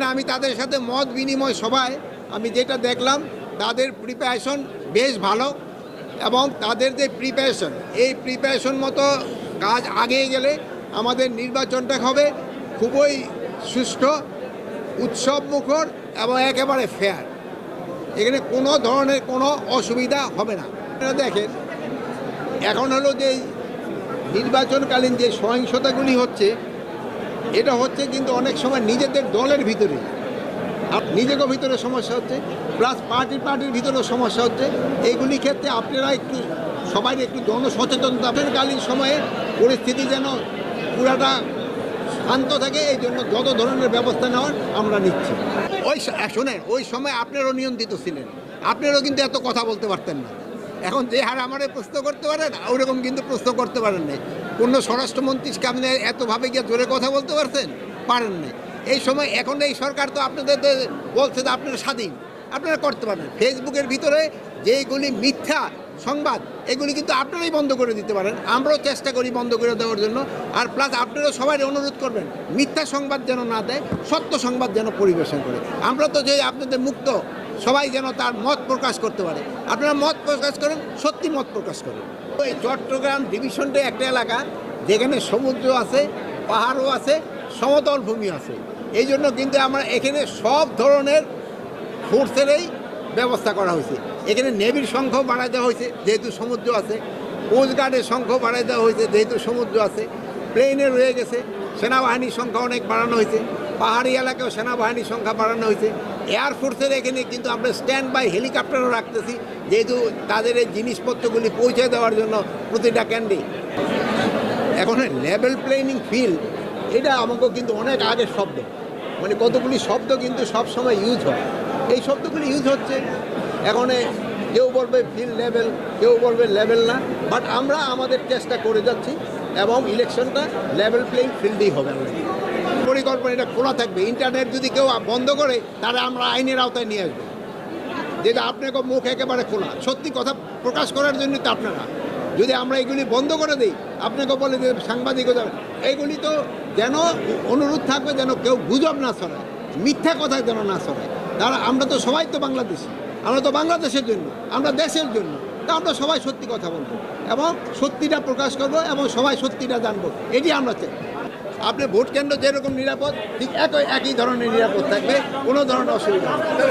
এখানে আমি তাদের সাথে মত বিনিময় সভায় আমি যেটা দেখলাম, তাদের প্রিপারেশন বেশ ভালো এবং তাদের যে প্রিপারেশন এই প্রিপারেশন মতো কাজ আগিয়ে গেলে আমাদের নির্বাচনটা হবে খুবই সুষ্ঠু উৎসব মুখর এবং একেবারে ফেয়ার এখানে কোনো ধরনের কোনো অসুবিধা হবে না। দেখেন, এখন হলো যে নির্বাচনকালীন যে সহিংসতাগুলি হচ্ছে এটা হচ্ছে কিন্তু অনেক সময় নিজেদের দলের ভিতরে। নিজেকে ভিতরে সমস্যা হচ্ছে প্লাস পার্টি পার্টির ভিতরেও সমস্যা হচ্ছে। এইগুলি ক্ষেত্রে আপনারা একটু, সবাই একটু জনসচেতনতাকালীন সময়ে পরিস্থিতি যেন পুরাটা শান্ত থাকে, এই জন্য যত ধরনের ব্যবস্থা নেওয়ার আমরা নিচ্ছি। ওই শোনেন, ওই সময় আপনারও নিয়ন্ত্রিত ছিলেন। আপনারও কিন্তু এত কথা বলতে পারতেন না। এখন যে হার আমারে প্রশ্ন করতে পারেন ওরকম কিন্তু প্রশ্ন করতে পারেন না কোনো স্বরাষ্ট্রমন্ত্রী আপনি এতভাবে গিয়ে জোরে কথা বলতে পারছেন? পারেন না এই সময় এখন এই সরকার তো আপনাদের বলছে যে আপনারা স্বাধীন, আপনারা করতে পারেন ফেসবুকের ভিতরে যেগুলি মিথ্যা সংবাদ, এগুলি কিন্তু আপনারাই বন্ধ করে দিতে পারেন। আমরাও চেষ্টা করি বন্ধ করে দেওয়ার জন্য। আর প্লাস আপনারাও সবাই অনুরোধ করবেন, মিথ্যা সংবাদ যেন না দেয়, সত্য সংবাদ যেন পরিবেশন করে। আমরা তো যে আপনাদের মুক্ত সবাই যেন তার মত প্রকাশ করতে পারে। আপনারা মত প্রকাশ করেন, সত্যি মত প্রকাশ করেন। এই চট্টগ্রাম ডিভিশনটা একটা এলাকা, যেখানে সমুদ্র আছে, পাহাড়ও আছে, সমতল ভূমি আছে। এই জন্য কিন্তু আমরা এখানে সব ধরনের ফোর্সেরই ব্যবস্থা করা হয়েছে। এখানে নেভির সংখ্যাও বাড়ায় দেওয়া হয়েছে, যেহেতু সমুদ্র আছে। কোস্টগার্ডের সংখ্যাও বাড়ায় দেওয়া হয়েছে, যেহেতু সমুদ্র আছে। প্লেনে রয়ে গেছে, সেনাবাহিনীর সংখ্যা অনেক বাড়ানো হয়েছে। পাহাড়ি এলাকায় সেনাবাহিনীর সংখ্যা বাড়ানো হয়েছে। এয়ারফোর্সের এখানে কিন্তু আমরা স্ট্যান্ড বাই হেলিকপ্টারও রাখতেছি, যেহেতু তাদের এই জিনিসপত্রগুলি পৌঁছে দেওয়ার জন্য প্রতিটা ক্যান্ডি এখন লেভেল প্লেনিং ফিল্ড এটা আমাকে কিন্তু অনেক আগের শব্দ। মানে কতগুলি শব্দ কিন্তু সব সময় ইউজ হয়। এই শব্দগুলি ইউজ হচ্ছে, এখন কেউ বলবে ফিল্ড লেভেল কেউ বলবে লেভেল না বাট আমরা আমাদের চেষ্টা করে যাচ্ছি, এবং ইলেকশনটা লেভেল প্লেইং ফিল্ডেই হবে। আমাদের পরিকল্পনা, এটা খোলা থাকবে। ইন্টারনেট যদি কেউ বন্ধ করে, তাহলে আমরা আইনের আওতায় নিয়ে আসব। যেটা আপনাকে মুখ একেবারে খোলা। সত্যি কথা প্রকাশ করার জন্য তো আপনারা। যদি আমরা এগুলি বন্ধ করে দিই, আপনাকে বলে যে সাংবাদিকতা এইগুলি তো যেন অনুরোধ থাকবে, যেন কেউ গুজব না ছড়ায়, মিথ্যা কথা যেন না ছড়ায়। তারা আমরা তো সবাই তো বাংলাদেশি। আমরা তো বাংলাদেশের জন্য, আমরা দেশের জন্য। তা আমরা সবাই সত্যি কথা বলব এবং সত্যিটা প্রকাশ করব এবং সবাই সত্যিটা জানব। এটি আমরা চাই। আপনি ভোট কেন্দ্র যেরকম নিরাপদ, ঠিক একই একই ধরনের নিরাপদ থাকবে, কোনো ধরনের অসুবিধা নেই।